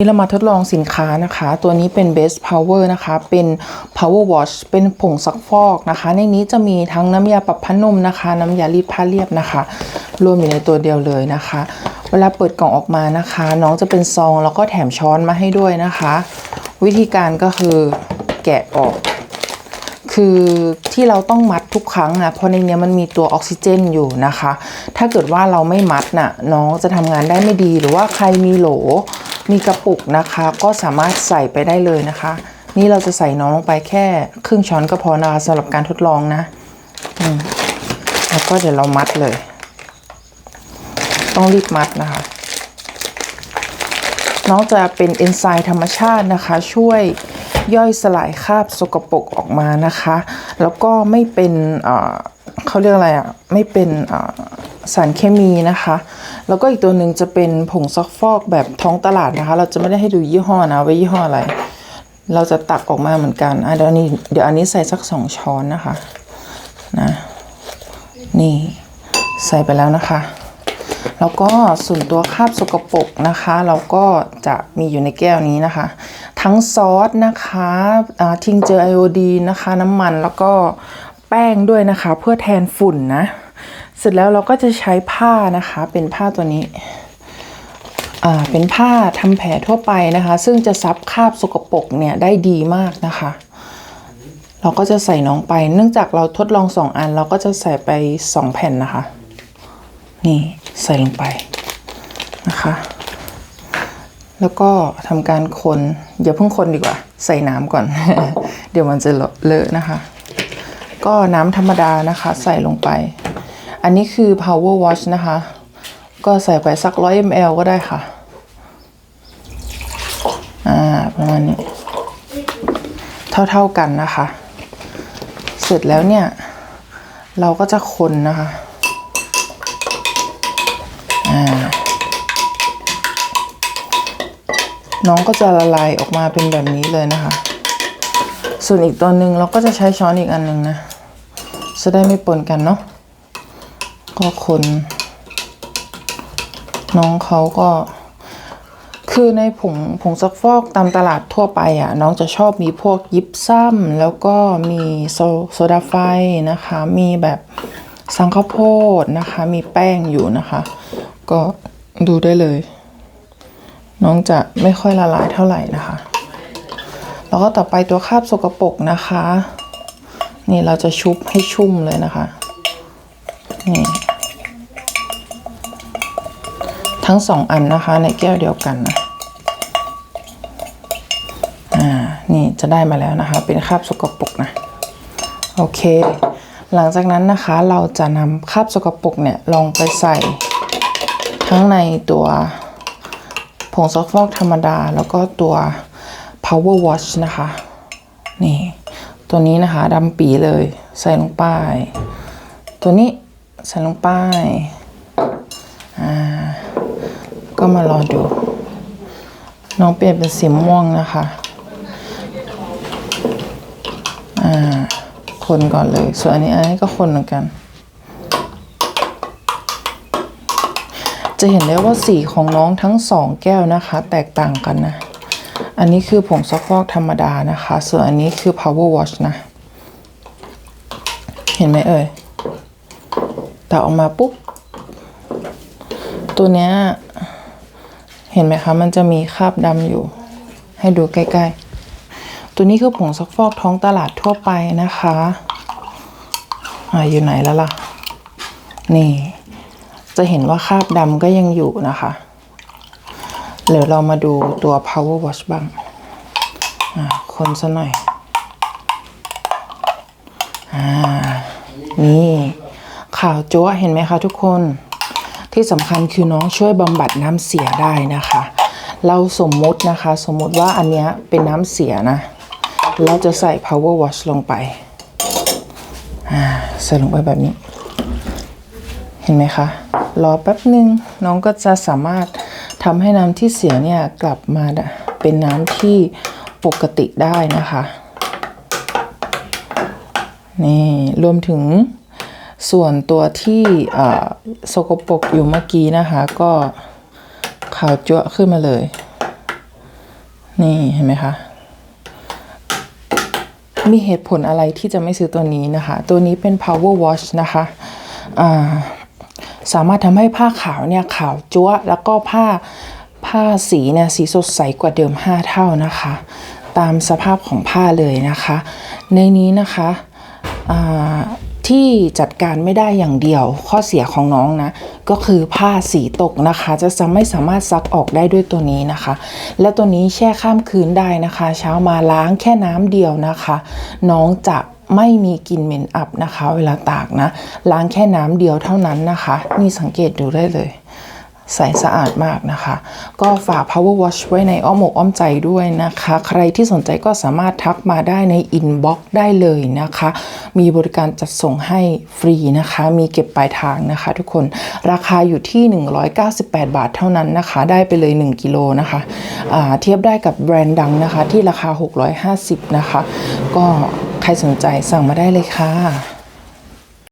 นี่เรามาทดลองสินค้านะคะ ตัวนี้เป็น Best Power นะคะ เป็น Power Wash เป็นผงซักฟอกนะคะ ในนี้จะมีทั้งน้ำยาปรับผ้านุ่มนะคะ น้ำยารีดผ้าเรียบนะคะ รวมอยู่ในตัวเดียวเลยนะคะ เวลาเปิดกล่องออกมานะคะ น้องจะเป็นซองแล้วก็แถมช้อนมาให้ด้วยนะคะ วิธีการก็คือแกะออก คือที่เราต้องมัดทุกครั้งนะเพราะในนี้มันมีตัวออกซิเจนอยู่นะคะ ถ้าเกิดว่าเราไม่มัดน่ะน้องจะทำงานได้ไม่ดีหรือว่าใครมีโหล มีกระปุกนะคะก็สามารถใส่ไปได้เลยนะคะ นี่เราจะใส่น้องลงไปแค่ครึ่งช้อนก็พอนะคะสำหรับการทดลองนะแล้วก็เดี๋ยวเรามัดเลย ต้องรีบมัดนะคะ น้องจะเป็นเอนไซม์ธรรมชาตินะคะ ช่วยย่อยสลายคราบสกปรกออกมานะคะ แล้วก็ไม่เป็นเออเขาเรียกอะไรอะ่ะไม่เป็นอ่อ สารเคมีนะคะ แล้วก็อีกตัวหนึ่งจะเป็นผงซักฟอกแบบท้องตลาดนะคะ เราจะไม่ได้ให้ดูยี่ห้อนะว่ายี่ห้ออะไร เราจะตักออกมาเหมือนกันอะเดี๋ยวนี้เดี๋ยวอันนี้ใส่สักสองช้อนนะคะนะนี่ใส่ไปแล้วนะคะ แล้วก็ส่วนตัวคราบสกปรกนะคะ เราก็จะมีอยู่ในแก้วนี้นะคะ ทั้งซอสนะคะทิงเจอไอโอดีนะคะ น้ำมันแล้วก็แป้งด้วยนะคะ เพื่อแทนฝุ่นนะ เสร็จแล้วเราก็จะใช้ผ้านะคะ เป็นผ้าตัวนี้อ่าเป็นผ้าทำแผลทั่วไปนะคะ ซึ่งจะซับคราบสกปรกเนี่ยได้ดีมากนะคะ เราก็จะใส่น้องไป เนื่องจากเราทดลองสองอัน เราก็จะใส่ไปสองแผ่นนะคะ นี่ใส่ลงไปนะคะ แล้วก็ทำการคนอย่าเพิ่งคนดีกว่า ใส่น้ำก่อน เดี๋ยวมันจะเลอะนะคะ ก็น้ำธรรมดานะคะ ใส่ลงไป อันนี้คือ power wash นะคะ ก็ใส่ไปสักร้อย ml ก็ได้ค่ะ อ่า ประมาณนี้ เท่าๆกันนะคะ เสร็จแล้วเนี่ย เราก็จะคนนะคะ อ่า น้องก็จะละลายออกมาเป็นแบบนี้เลยนะคะ ส่วนอีกตัวหนึ่งเราก็จะใช้ช้อนอีกอันหนึ่งนะจะได้ไม่ปนกันเนาะ ก็คน น้องเขาก็ คือในผงผงซักฟอกตามตลาดทั่วไปอะ น้องจะชอบมีพวกยิปซัมแล้วก็มีโซโซดาไฟนะคะ มีแบบสังข้าวโพดนะคะ มีแป้งอยู่นะคะ ก็ดูได้เลย น้องจะไม่ค่อยละลายเท่าไหร่นะคะ แล้วก็ต่อไปตัวคราบสกปรกนะคะ นี่เราจะชุบให้ชุ่มเลยนะคะ นี่ทั้งสองอันนะคะ ในแก้วเดียวกันนะอ่านี่จะได้มาแล้วนะคะ เป็นคราบสกปรกนะโอเค หลังจากนั้นนะคะเราจะนำคราบสกปรกเนี่ยลองไปใส่ ทั้งในตัวผงซักฟอกธรรมดา แล้วก็ตัว power wash นะคะ นี่ ตัวนี้นะคะดำปีเลยใส่ลงไป ตัวนี้ ใส่ลงไปอ่าก็มารอดู น้องเปลี่ยนเป็นสีม่วงนะคะอ่าคนก่อนเลย ส่วนอันนี้อันนี้ก็คนเหมือนกัน จะเห็นได้ว่าสีของน้องทั้งสองแก้วนะคะ แตกต่างกันนะ อันนี้คือผงซักฟอกธรรมดานะคะ ส่วนอันนี้คือ power wash นะ เห็นไหมเอ่ย ตักออกมาปุ๊บ ตัวเนี้ย เห็นไหมคะ มันจะมีคราบดำอยู่ ให้ดูใกล้ ๆ ตัวนี้คือผงซักฟอกท้องตลาดทั่วไปนะคะ อ่าอยู่ไหนแล้วล่ะ นี่ จะเห็นว่าคราบดำก็ยังอยู่นะคะเดี๋ยวเรามาดูตัว power wash บ้าง อ่า คนซะหน่อย อ่า นี่ ขาวจั๊วเห็นไหมคะทุกคนที่สำคัญคือน้องช่วยบำบัดน้ำเสียได้นะคะ เราสมมตินะคะ สมมติว่าอันเนี้ยเป็นน้ำเสียนะ เราจะใส่ power wash ลงไปอ่าใส่ลงไปแบบนี้ เห็นไหมคะ รอแป๊บหนึ่งน้องก็จะสามารถทำให้น้ำที่เสียเนี่ยกลับมาเป็นน้ำที่ปกติได้นะคะ นี่รวมถึง ส่วนตัวที่สกปรกอยู่เมื่อกี้นะคะก็ขาวจั๊วขึ้นมาเลย นี่เห็นไหมคะ มีเหตุผลอะไรที่จะไม่ซื้อตัวนี้นะคะ ตัวนี้เป็น power wash นะคะาสามารถทำให้ผ้าขาวเนี่ยขาวจั๊วแล้วก็ผ้าผ้าสีเนี่ยสีสดใสกว่าเดิม 5 เท่านะคะ ตามสภาพของผ้าเลยนะคะ ในนี้นะคะ ที่จัดการไม่ได้อย่างเดียว ข้อเสียของน้องนะ ก็คือผ้าสีตกนะคะ จะไม่สามารถซักออกได้ด้วยตัวนี้นะคะ และตัวนี้แช่ข้ามคืนได้นะคะ เช้ามาล้างแค่น้ำเดียวนะคะ น้องจะไม่มีกลิ่นเหม็นอับนะคะ เวลาตากนะ ล้างแค่น้ำเดียวเท่านั้นนะคะ นี่สังเกตดูได้เลย ใสสะอาดมากนะคะ ก็ฝาก power wash ไว้ในอ้อมอกอ้อมใจด้วยนะคะ ใครที่สนใจก็สามารถทักมาได้ใน inbox ได้เลยนะคะ มีบริการจัดส่งให้ฟรีนะคะ มีเก็บปลายทางนะคะ ทุกคนราคาอยู่ที่ 198 บาทเท่านั้นนะคะ ได้ไปเลย 1 กิโลนะคะเทียบได้กับแบรนด์ดังนะคะ ที่ราคา 650 นะคะ ก็ใครสนใจสั่งมาได้เลยค่ะ